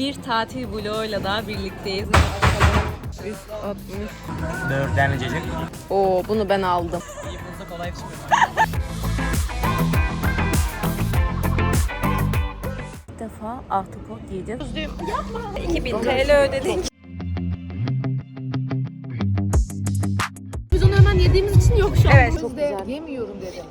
bir tatil vloguyla daha birlikteyiz. Biz 60. Böğürtlenli cacık. Oo bunu ben aldım. İyi bulsa kolay çıkıyor. İlk defa ahtapot yiyeceğiz. 2000 TL ödedik. Biz onu hemen yediğimiz için yok şu an. Evet. Çok güzel. Yemiyorum dedim.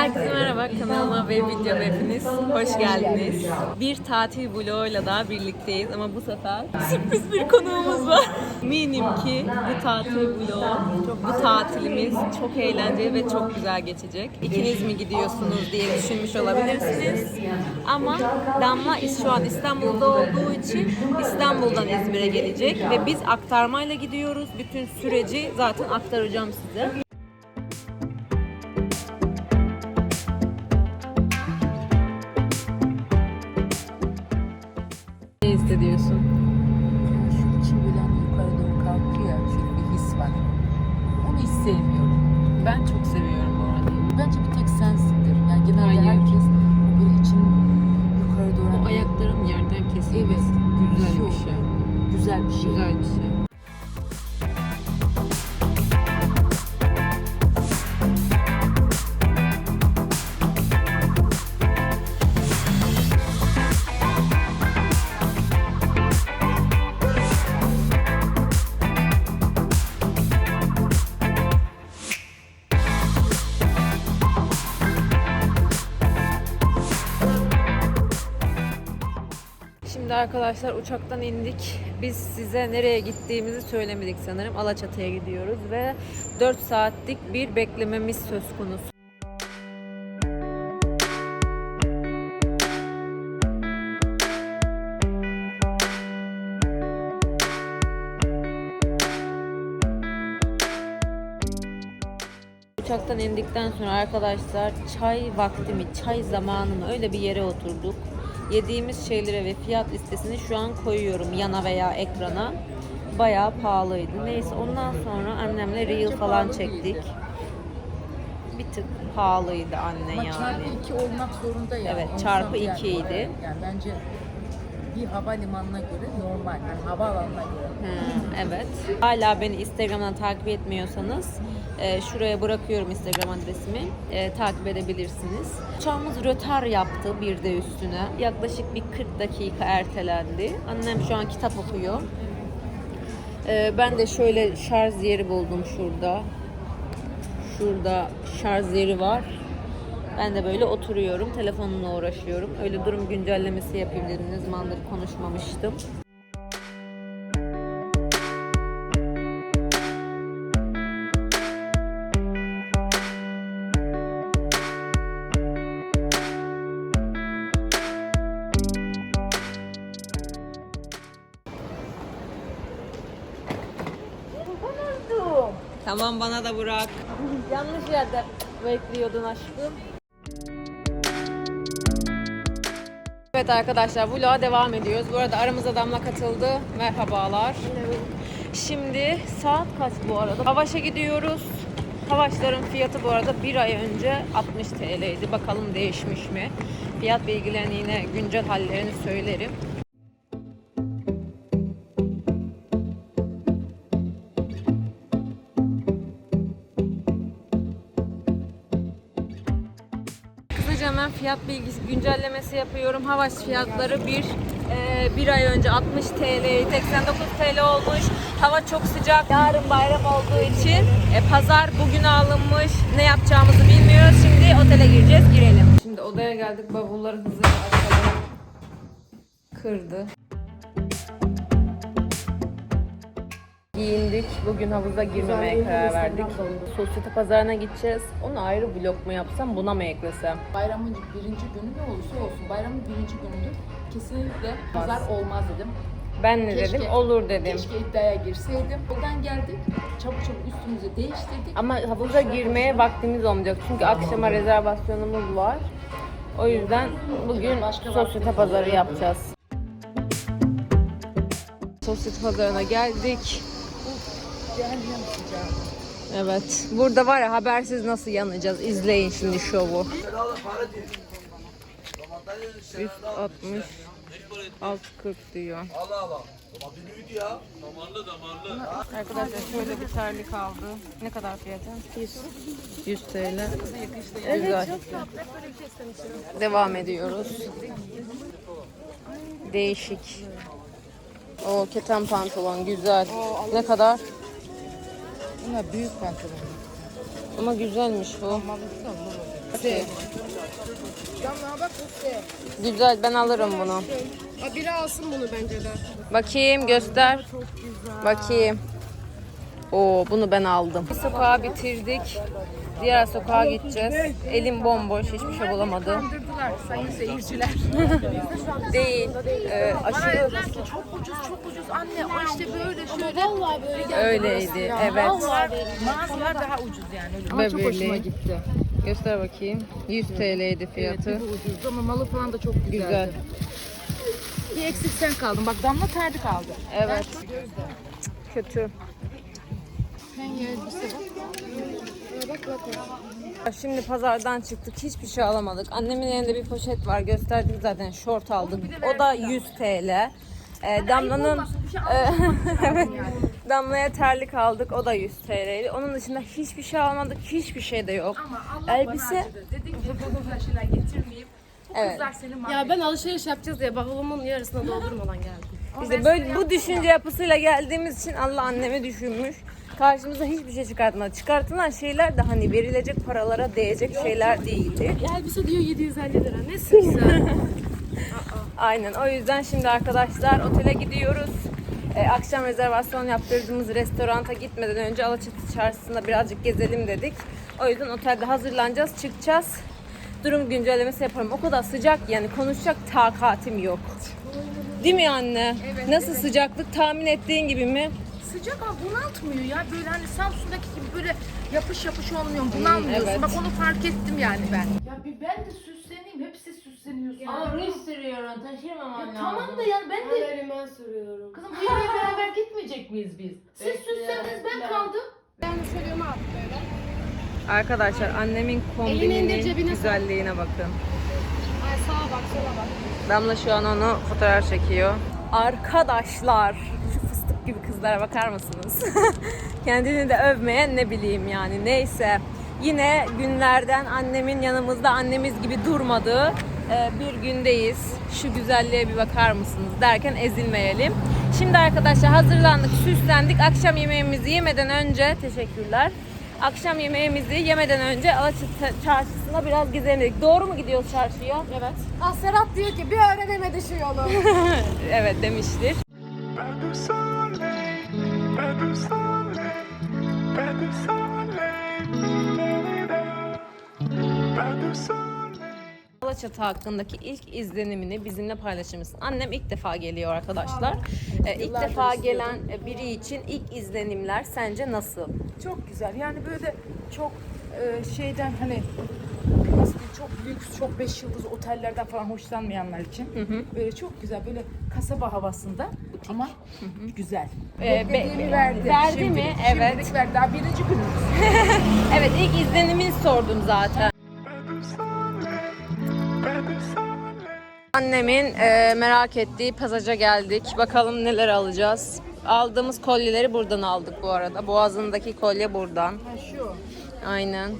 Herkese merhaba kanalıma ve videoma hepiniz hoş geldiniz. Bir tatil vloguyla daha birlikteyiz ama bu sefer sürpriz bir konuğumuz var. Eminim ki bu tatil vlogu, bu tatilimiz çok eğlenceli ve çok güzel geçecek. İkiniz mi gidiyorsunuz diye düşünmüş olabilirsiniz. Ama Damla şu an İstanbul'da olduğu için İstanbul'dan İzmir'e gelecek ve biz aktarmayla gidiyoruz. Bütün süreci zaten aktaracağım size. Evet, güzel bir şey. güzel bir şey. Güzel bir şey. Arkadaşlar uçaktan indik. Biz size nereye gittiğimizi söylemedik sanırım. Alaçatı'ya gidiyoruz ve 4 saatlik bir beklememiz söz konusu. Uçaktan indikten sonra arkadaşlar çay vaktimi, çay zamanımı öyle bir yere oturduk. Yediğimiz şeylere ve fiyat listesini şu an koyuyorum yana veya ekrana. Bayağı pahalıydı. Neyse ondan sonra annemle reel falan çektik. Bir tık pahalıydı anne Ama yani. çarpı iki olmak zorunda yani. Evet, çarpı yani iki idi. oraya- Yani bence bir havalimanına göre normal. Yani havaalanına göre. Hı, evet. Hala beni Instagram'dan takip etmiyorsanız e, şuraya bırakıyorum Instagram adresimi. E, takip edebilirsiniz. Uçağımız rötar yaptı bir de üstüne. Yaklaşık bir 40 dakika ertelendi. Annem şu an kitap okuyor. E, ben de şöyle şarj yeri buldum şurada. Şurada şarj yeri var. Ben de böyle oturuyorum, telefonumla uğraşıyorum. Öyle durum güncellemesi yapayım dedim. Ne zamandır konuşmamıştım. Tamam bana da bırak. Yanlış yerde bekliyordun aşkım. Evet arkadaşlar vloga devam ediyoruz. Bu arada aramıza Damla katıldı. Merhabalar. Şimdi saat kaç bu arada? Havaş'a gidiyoruz. Havaşların fiyatı bu arada bir ay önce 60 TL'ydi. Bakalım değişmiş mi? Fiyat bilgilerini yine güncel hallerini söylerim. Fiyat bilgisi güncellemesi yapıyorum. Havaş fiyatları bir e, bir ay önce 60 TL, 89 TL olmuş. Hava çok sıcak. Yarın bayram olduğu için e, pazar bugün alınmış. Ne yapacağımızı bilmiyoruz. Şimdi otele gireceğiz. Girelim. Şimdi odaya geldik. Bavulları açalım. Kırdı. Giyindik. Bugün havuza girmemeye karar verdik. Sosyete pazarına gideceğiz. Onu ayrı vlog mu yapsam, buna mı eklesem? Bayramın birinci günü ne olursa olsun. Bayramın birinci günüdür. Kesinlikle pazar olmaz dedim. Ben ne Keşke- dedim? Olur dedim. Keşke iddiaya girseydim. Buradan geldik. Çabuk çabuk üstümüzü değiştirdik. Ama havuza girmeye vaktimiz olmayacak. Çünkü akşama rezervasyonumuz var. O yüzden bugün sosyete pazarı yapacağız. Sosyete pazarına geldik. Cehennem sıcağı. Evet. Burada var ya habersiz nasıl yanacağız. İzleyin şimdi şovu. 160 640 diyor. Arkadaşlar şöyle bir terlik aldı. Ne kadar fiyatı? 100. 100 TL. Güzel. Devam ediyoruz. Değişik. O keten pantolon güzel. Ne kadar? Bunlar büyük pantolon. Ama güzelmiş bu. Damla bak bu şey. Güzel ben alırım bunu. Aa, biri alsın bunu bence de. Bakayım göster. Bakayım. Oo bunu ben aldım. Sokağı bitirdik. Diğer sokağa gideceğiz. Elim bomboş hiçbir şey bulamadım. Kandırdılar sayın seyirciler. Değil. Ee, aşırı Dediler ki çok ucuz çok ucuz anne o işte böyle şöyle. Vallahi böyle geldi. öyleydi. Evet. Mağazalar daha ucuz yani. Öyle. Ama çok hoşuma Beverly. gitti. Göster bakayım. 100 TL'ydi fiyatı. Evet, bu ucuzdu ama malı falan da çok güzeldi. Güzel. Bir eksik sen kaldın. Bak damla terdi kaldı. Evet. Kötü. Penye elbise bak. Aa, bak bak bak. Şimdi pazardan çıktık. Hiçbir şey alamadık. Annemin elinde bir poşet var. Gösterdik zaten. Şort aldık. O da 100 TL. Ee, Damla'nın evet, Damla'ya terlik aldık. O da 100 TL'ydi. Onun dışında hiçbir şey almadık. Hiçbir şey de yok. Ama Allah Elbise- bana acıdı. Dedim ki bu güzel şeyler getirmeyeyim. Bu Evet. kızlar seni Ya ben alışveriş yapacağız diye bavulumun yarısına doldurmadan geldim. İşte böyle bu düşünce yapısıyla geldiğimiz için Allah annemi düşünmüş. Karşımıza hiçbir şey çıkartmadı. Çıkartılan şeyler de hani verilecek paralara değecek şeyler değildi. Elbise diyor 750 lira. Nesin sen? Aynen. O yüzden şimdi arkadaşlar otele gidiyoruz. Ee, akşam rezervasyon yaptırdığımız restoranta gitmeden önce Alaçatı çarşısında birazcık gezelim dedik. O yüzden otelde hazırlanacağız, çıkacağız. Durum güncellemesi yaparım. O kadar sıcak yani konuşacak takatim yok. Değil mi anne? Nasıl sıcaklık tahmin ettiğin gibi mi? Sıcak ama bunaltmıyor ya. Böyle hani Samsun'daki gibi böyle yapış yapış olmuyor. Bunalmıyorsun. evet. Bak onu fark ettim yani ben. Ya bir ben de süsleneyim. Hepsi süsleniyorsun. ruj sürüyorum taşırmaman Ya tamam da yani ben de Ben elime sürüyorum. Kızım bu yere beraber gitmeyecek miyiz biz? Siz süslendiniz ben kaldım. Ben şöyle at böyle. Arkadaşlar annemin kombininin güzelliğine bakın. Ay sağa bak sola bak. Damla şu an onu fotoğraf çekiyor. Arkadaşlar kızlara bakar mısınız? Kendini de övmeyen ne bileyim yani neyse. Yine günlerden annemin yanımızda annemiz gibi durmadığı e, bir gündeyiz. Şu güzelliğe bir bakar mısınız derken ezilmeyelim. Şimdi arkadaşlar hazırlandık, süslendik. Akşam yemeğimizi yemeden önce teşekkürler. Akşam yemeğimizi yemeden önce Alaçatı çarşısına biraz gezelim dedik. Doğru mu gidiyoruz çarşıya? Evet. Ah Serap diyor ki bir öğrenemedi şu yolu. evet demiştir. Pas de soleil, Alaçatı hakkındaki ilk izlenimini bizimle paylaşır mısın? Annem ilk defa geliyor arkadaşlar. Ee, ilk defa gelen e, biri için ilk izlenimler sence nasıl? Çok güzel. Yani böyle çok e, şeyden hani nasıl diyeyim, çok lüks, çok beş yıldız otellerden falan hoşlanmayanlar için böyle çok güzel böyle kasaba havasında ama güzel. Ee, be- Beklediğimi verdi. verdi Şimdilik- mi? Evet. Şimdilik verdi. Daha birinci günümüz. Evet ilk izlenimini sordum zaten. Annemin e, merak ettiği pasaja geldik. Bakalım neler alacağız. Aldığımız kolyeleri buradan aldık bu arada. Boğazındaki kolye buradan. Ha şu. Aynen.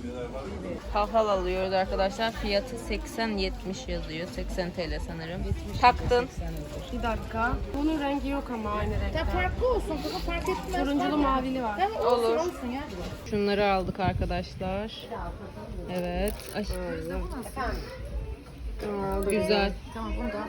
Halhal alıyoruz arkadaşlar. Fiyatı 80-70 yazıyor. 80 TL sanırım. Taktın. bir dakika. Bunun rengi yok ama aynı renkte. Ya farklı olsun. Kızım fark etmez. Turunculu mavili var. Tamam, olsun, Olur. olsun ya. Şunları aldık arkadaşlar. Evet. Ay, güzel. Tamam bunu da.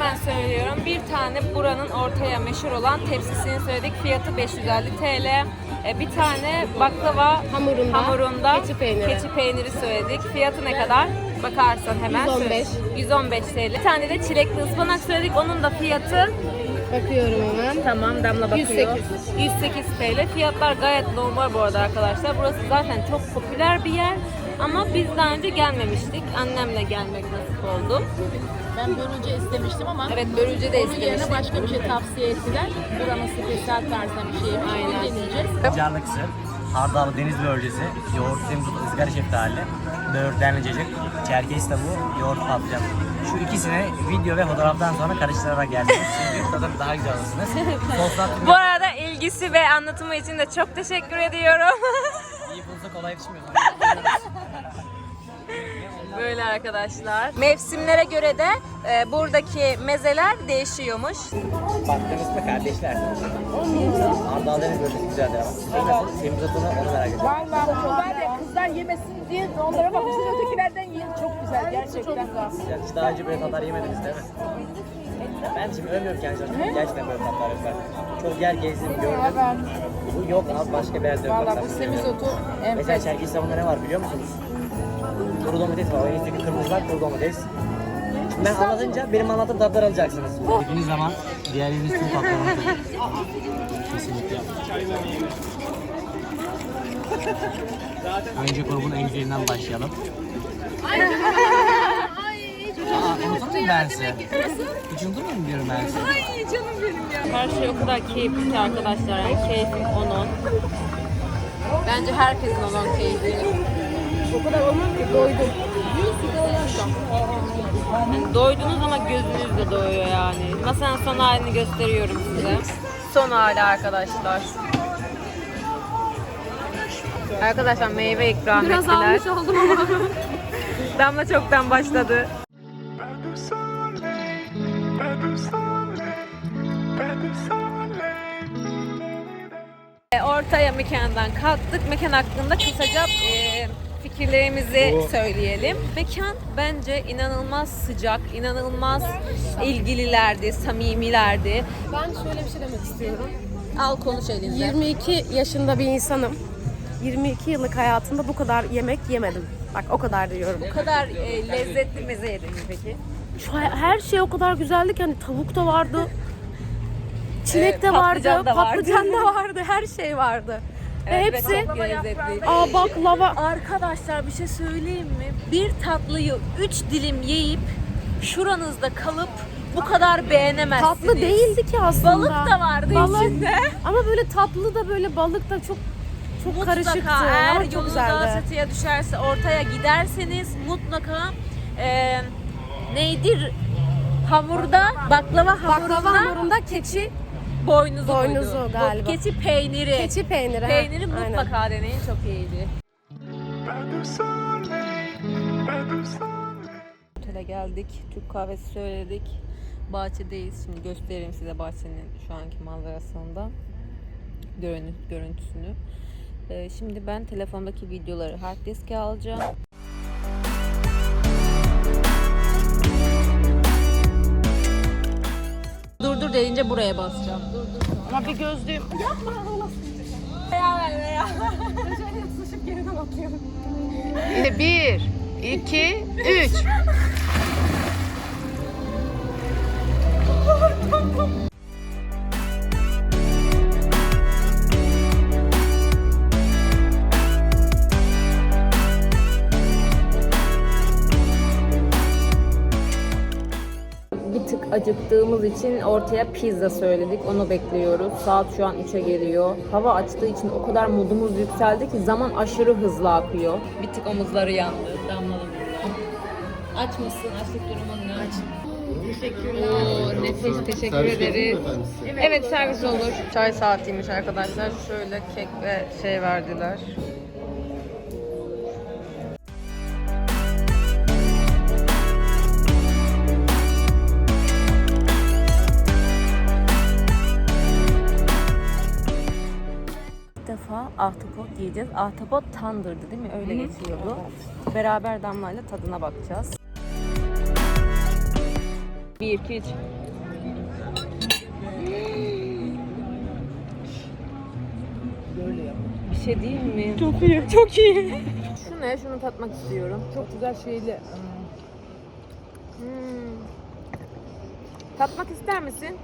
Ben söylüyorum. Bir tane buranın ortaya meşhur olan tepsisini söyledik. Fiyatı 550 TL. E, Bir tane baklava Hamurunda. hamurunda Keçi peyniri. keçi peyniri söyledik. Fiyatı ne kadar? Bakarsan hemen 115. söyle. 115 TL. Bir tane de çilekli ıspanak söyledik. Onun da fiyatı Bakıyorum hemen. tamam Damla bakıyor. 108. 108 TL. Fiyatlar gayet normal bu arada arkadaşlar. Burası zaten çok popüler bir yer. Ama biz daha önce gelmemiştik. Annemle gelmek nasip oldu. Ben börülce istemiştim ama Evet börülce de onun yerine başka bir şey tavsiye ettiler. Buranın spesiyal tarzında bir şey. Aynen. Onu deneyeceğiz. Carlık sır, hardal deniz börülcesi, yoğurt semizotu ızgara şeftali, böğürtlenli cacık, çerkez tavuğu, yoğurt patlıcan. Şu ikisini video ve fotoğraftan sonra karıştırarak yersiniz. Çünkü tadını daha güzel alırsınız. Soslar Bu arada ilgisi ve anlatımı için de çok teşekkür ediyorum. iyi bulsa kolay yetişmiyor. Böyle arkadaşlar. Mevsimlere göre de e, buradaki mezeler değişiyormuş. Baktınız mı kardeşler? Börülcesi güzeldir ama. Siz nasıl? Semizotunu onu merak ediyorum. Vallahi bu var ya kızlar yemesin diye onlara bakmışsın ötekilerden yiyin. Çok güzel gerçekten. Yani hiç daha önce böyle tatlar yemediniz değil mi? Ben şimdi övmüyorum kendimi. Gerçekten böyle tatlar yok. Çok yer gezdim, gördüm. Bu yok abi başka bir yerde yok. Valla bu semizotu Mesela enfes. Çerkez tavuğunda ne var biliyor musunuz? Kuru domates var. O elinizdeki kırmızılar kuru domates. Ben anlatınca benim anlattığım tatlar alacaksınız. Dediğiniz zaman diğer yeriniz tüm tatlarını Kesinlikle. Önce grubun en güzelinden başlayalım. Aa, unuttun mu ben size? Hiç mu diyorum ben size? Her şey o kadar keyifli ki arkadaşlar. Yani keyfim onun. Bence herkesin olan keyfi. O kadar olmaz ki doydum. Yani doydunuz ama gözünüz de doyuyor yani. Masanın son halini gösteriyorum size. Son hali arkadaşlar. Arkadaşlar meyve ikram Biraz ettiler. almış oldum ama. Damla çoktan başladı. E, Ortaya mekandan kalktık. Mekan hakkında kısaca e, fikirlerimizi söyleyelim. Mekan bence inanılmaz sıcak, inanılmaz ilgililerdi, samimilerdi. Ben şöyle bir şey demek istiyorum. Al konuş elinde. 22 yaşında bir insanım. 22 yıllık hayatımda bu kadar yemek yemedim. Bak o kadar diyorum. Bu kadar e, lezzetli meze yedin mi peki? Şu her şey o kadar güzeldi ki hani tavuk da vardı. Çilek Evet, de vardı, patlıcan da vardı. patlıcan da vardı, her şey vardı. Ve Evet, hepsi çok lezzetli. aa baklava. Arkadaşlar bir şey söyleyeyim mi? Bir tatlıyı 3 dilim yiyip şuranızda kalıp bu kadar beğenemezsiniz. Tatlı değildi ki aslında. Balık da vardı Balık. içinde. Ama böyle tatlı da böyle balık da çok çok karışıktı. Mutlaka eğer ama çok yolunuz güzeldi. Düşerse ortaya giderseniz mutlaka e, neydir hamurda baklava hamurunda Baklava hamurunda keçi, boynuzu, Boynuzu buydu. Bu galiba. Keçi peyniri. keçi peyniri. ha, Peyniri aynen. mutlaka deneyin çok iyiydi. Otele geldik. Türk kahvesi söyledik. Bahçedeyiz. Şimdi göstereyim size bahçenin şu anki manzarasında. Görünü, görüntüsünü. Ee, şimdi ben telefondaki videoları hard diske alacağım. Deyince buraya basacağım. Ama bir gözlüğüm. Yine bir, iki, üç. acıktığımız için ortaya pizza söyledik. Onu bekliyoruz. Saat şu an 3'e geliyor. Hava açtığı için o kadar modumuz yükseldi ki zaman aşırı hızlı akıyor. Bir tık omuzları yandı. Damlalı Aç mısın? Açlık durumun ne? Aç. Teşekkürler. nefes teşekkür ederiz. Evet servis olur. Çay saatiymiş arkadaşlar. Şöyle kek ve şey verdiler. Ahtapot yiyeceğiz. Ahtapot tandırdı değil mi? Öyle geçiyordu. Beraber Damla'yla tadına bakacağız. 1, 2, 3. Bir şey değil mi? Çok iyi. Çok iyi. Şu ne? Şunu tatmak istiyorum. Çok güzel şeyli. ım, Tatmak ister misin?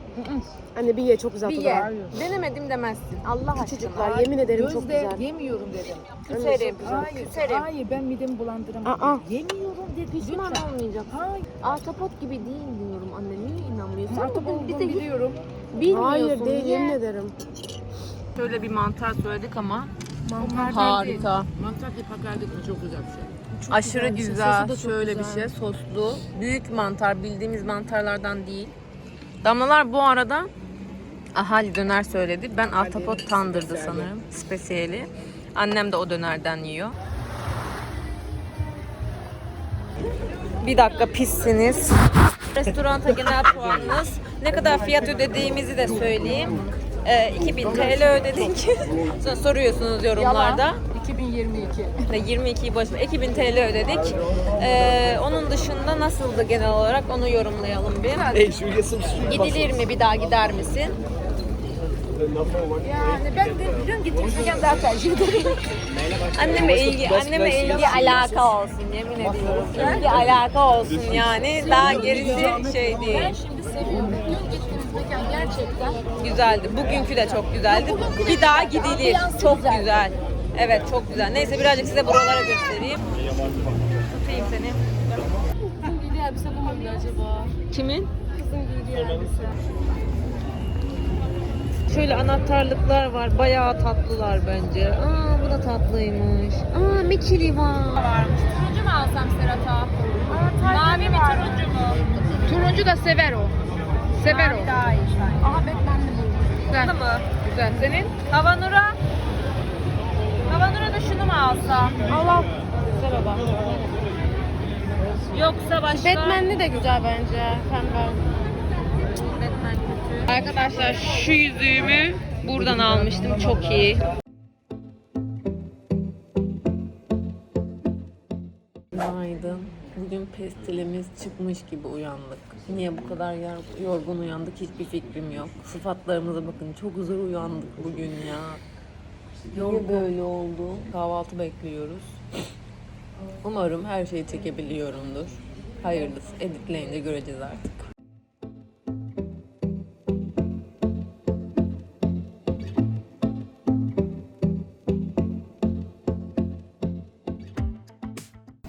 Anne bir ye çok güzel Bir tadı ye. Denemedim demezsin. Allah aşkına. Çocuklar yemin ederim çok Gözde güzel. yemiyorum dedim. Küserim. Hayır, Küserim. hayır ben midemi bulandıramadım. Aa. Yemiyorum dedim. Pişman lütfen. olmayacak. Hayır. Ahtapot gibi değil diyorum anne. Niye inanmıyorsun? Bugün olduğunu bize hiç biliyorum. bilmiyorsun. Hayır değil Niye? yemin ederim. Şöyle bir mantar söyledik ama Mantar harika. Mantar değil pakardık çok güzel bir şey. Aşırı güzel bir şey. güzel. Sosu da çok Şöyle güzel. bir şey soslu. Büyük mantar bildiğimiz mantarlardan değil. Damlalar bu arada ahali döner söyledi. Ben ahtapot tandırdı sanırım. Spesiyeli. Annem de o dönerden yiyor. Bir dakika pissiniz. Restoranta genel puanınız. Ne kadar fiyat ödediğimizi de söyleyeyim. Ee, 2000 TL ödedik. Sonra soruyorsunuz yorumlarda. 2022. Ve 22'yi boş ver. 2000 TL ödedik. Ee, onun dışında nasıldı genel olarak onu yorumlayalım bir. Gidilir mi? Bir daha gider misin? Yani ben de dün gitmişken daha tercih ederim. Anneme ilgi, anneme ilgi alaka olsun yemin ediyorum. İlgi alaka olsun yani. Daha gerisi şey değil. Ben şimdi seviyorum. Dün gittiğimiz mekan gerçekten Güzeldi. Bugünkü de çok güzeldi. Bir daha gidilir. Çok güzel. Evet çok güzel. Neyse birazcık size buralara göstereyim. Tutayım seni. Giydiği elbise bu muydu acaba? Kimin? Kızın giydiği elbise. Şöyle anahtarlıklar var. Bayağı tatlılar bence. Aa bu da tatlıymış. Aa Mikili var. Turuncu mu alsam Serhat'a? Mavi mi turuncu mu? Turuncu da sever o. Sever o. Daha iyi. Aha Batman'li buldum. Güzel mı? Güzel. Senin? Havanura. Da şunu mu alsam? Allah. Güzel. Yoksa başka? Batman'li de güzel bence. Pembe. Batman kötü. Arkadaşlar şu yüzüğümü buradan almıştım. Çok iyi. Günaydın. Bugün pestilimiz çıkmış gibi uyandık. Niye bu kadar yor- yorgun uyandık hiçbir fikrim yok. Sıfatlarımıza bakın çok zor uyandık bugün ya. Niye böyle oldu? Kahvaltı bekliyoruz. Umarım her şeyi çekebiliyorumdur. Hayırlısı. Editleyince göreceğiz artık.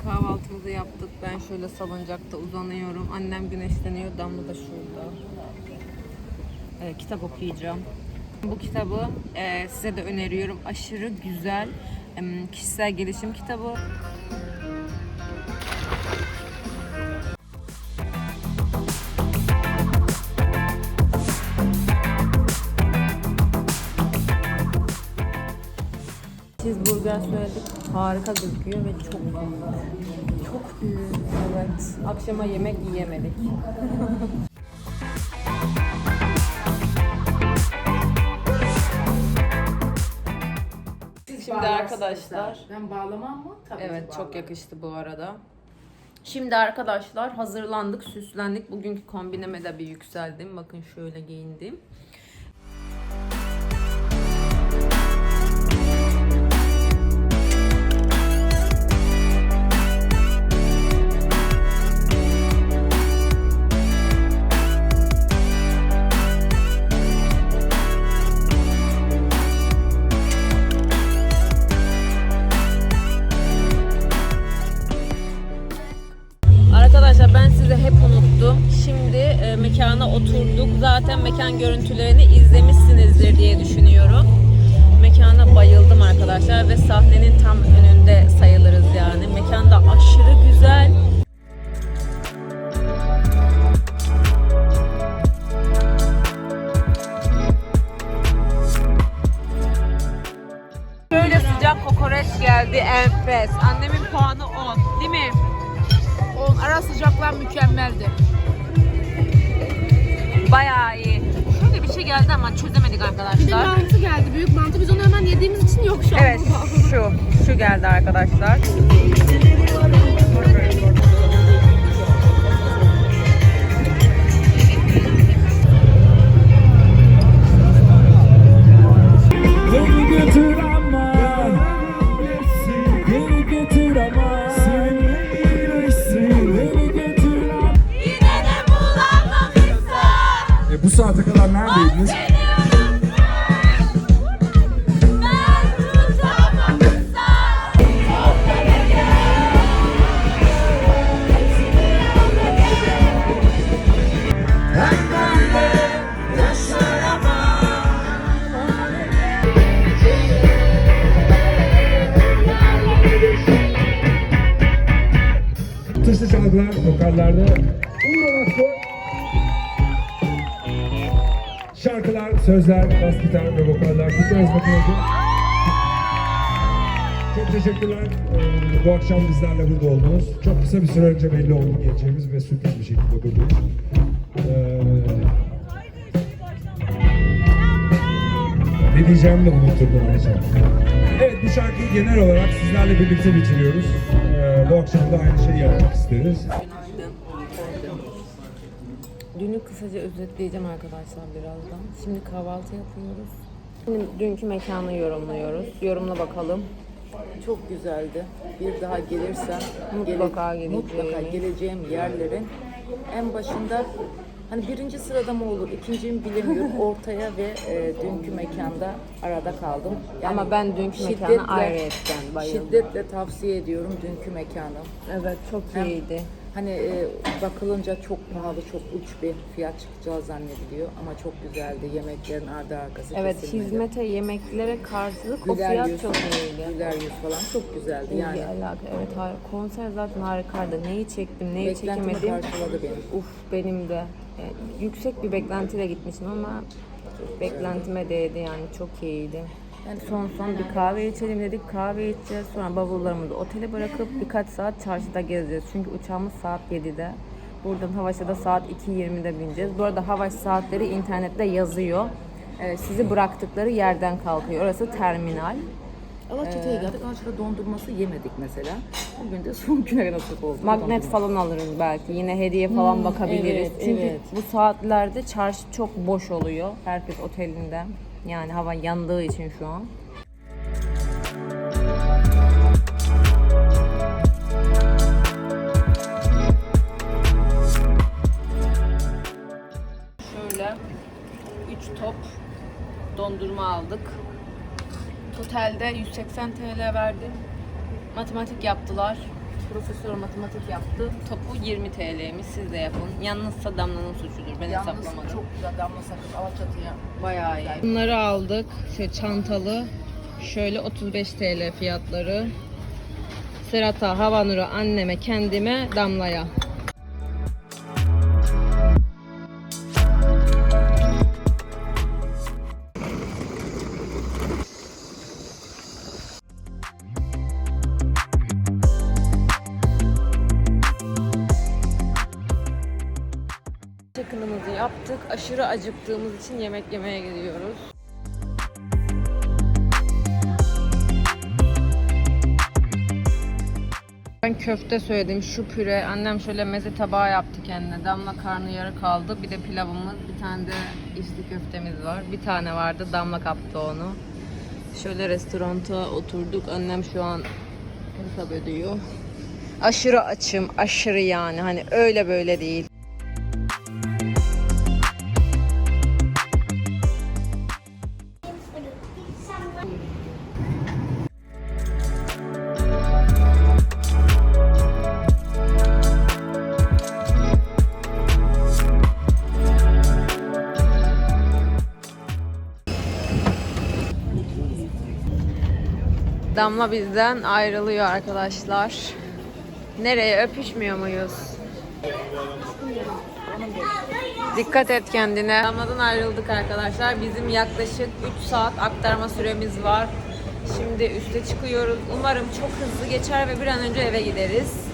Kahvaltımızı yaptık. Ben şöyle salıncakta uzanıyorum. Annem güneşleniyor. Damla da şurada. Ee, kitap okuyacağım. Bu kitabı e, size de öneriyorum. Aşırı güzel em, kişisel gelişim kitabı. Cheeseburger söyledik. Harika gözüküyor ve çok. Çok büyük. Evet. Akşama yemek yiyemedik. arkadaşlar Ben bağlamam mı? Tabii Evet çok yakıştı bu arada. Şimdi arkadaşlar hazırlandık, süslendik. Bugünkü kombineme de bir yükseldim. Bakın şöyle giyindim. Geldi ama çözemedik Bir de arkadaşlar. mantı geldi. Büyük mantı. Biz onu hemen yediğimiz için yok şu an Evet burada. şu. Şu geldi arkadaşlar. Beni götür geldiniz. Tuşlu çalgılar vokallerde. Sözler, bas gitar ve vokaller. Kutlarız bakın Çok teşekkürler. Ee, bu akşam bizlerle burada oldunuz. Çok kısa bir süre önce belli oldu geleceğimiz ve sürpriz bir şekilde buradayız. Ee, ne diyeceğimi de aynı zamanda. Evet bu şarkıyı genel olarak sizlerle birlikte bitiriyoruz. Ee, bu akşam da aynı şeyi yapmak isteriz. Dünü kısaca özetleyeceğim arkadaşlar birazdan. Şimdi kahvaltı yapıyoruz. Şimdi dünkü mekanı yorumluyoruz. Yorumla bakalım. Çok güzeldi. Bir daha gelirsem Mutlaka gele- geleceğim. mutlaka geleceğim yerlerin en başında hani birinci sırada mı olur, ikinci mi bilemiyorum. Ortaya ve e, dünkü mekanda arada kaldım. Ama ben dünkü mekana ayrıyetten bayıldım. Şiddetle tavsiye ediyorum dünkü mekanı. Evet çok Hem- iyiydi. Hani e, bakılınca çok pahalı, çok uç bir fiyat çıkacağı zannediliyor ama çok güzeldi. Yemeklerin ardı arkası Evet kesilmedi. hizmete, yemeklere karşılık o Güler fiyat yüz, çok iyiydi. güler yüz falan çok güzeldi İlgi yani. alaka. Evet har- konser zaten harikaydı. Neyi çektim, neyi Beklentimi çekemedim. karşıladı benim. Uf benim de. Yani yüksek bir beklentiyle gitmişim ama beklentime değdi yani çok iyiydi. Yani son son bir kahve içelim dedik. Kahve içeceğiz. Sonra bavullarımızı otele bırakıp birkaç saat çarşıda gezeceğiz. Çünkü uçağımız saat 7'de. Buradan Havaş'a da saat 2.20'de bineceğiz. Bu arada Havaş saatleri internette yazıyor. Ee, sizi bıraktıkları yerden kalkıyor. Orası terminal. Alaçatı'ya geldik. Alaçatı'da dondurması yemedik mesela. Bugün de son güne nasip oldu. Magnet falan alırız belki. Yine hediye falan bakabiliriz. evet, Çünkü evet. bu saatlerde çarşı çok boş oluyor. Herkes otelinde. Yani hava yandığı için şu an. Şöyle 3 top dondurma aldık. Totalde 180 TL verdim. Matematik yaptılar. Profesör matematik yaptı. Topu 20 TL'ymiş. Siz de yapın. Yalnızsa Damla'nın suçudur. Ben Yalnız hesaplamadım. çok güzel damla sakız Alaçatı'ya. Bayağı iyi. Bunları aldık. Şöyle çantalı. Şöyle 35 TL fiyatları. Serata, Havanur'a, anneme, kendime, Damla'ya. Aşırı acıktığımız için yemek yemeye gidiyoruz. Ben köfte söyledim. Şu püre. Annem şöyle meze tabağı yaptı kendine. Damla karnı yarı kaldı. Bir de pilavımız. Bir tane de içli köftemiz var. Bir tane vardı. Damla kaptı onu. Şöyle restoranta oturduk. Annem şu an hesap ödüyor. Aşırı açım. Aşırı yani. Hani öyle böyle değil. Damla bizden ayrılıyor arkadaşlar. Nereye öpüşmüyor muyuz? Dikkat et kendine. Damladan ayrıldık arkadaşlar. Bizim yaklaşık 3 saat aktarma süremiz var. Şimdi üste çıkıyoruz. Umarım çok hızlı geçer ve bir an önce eve gideriz.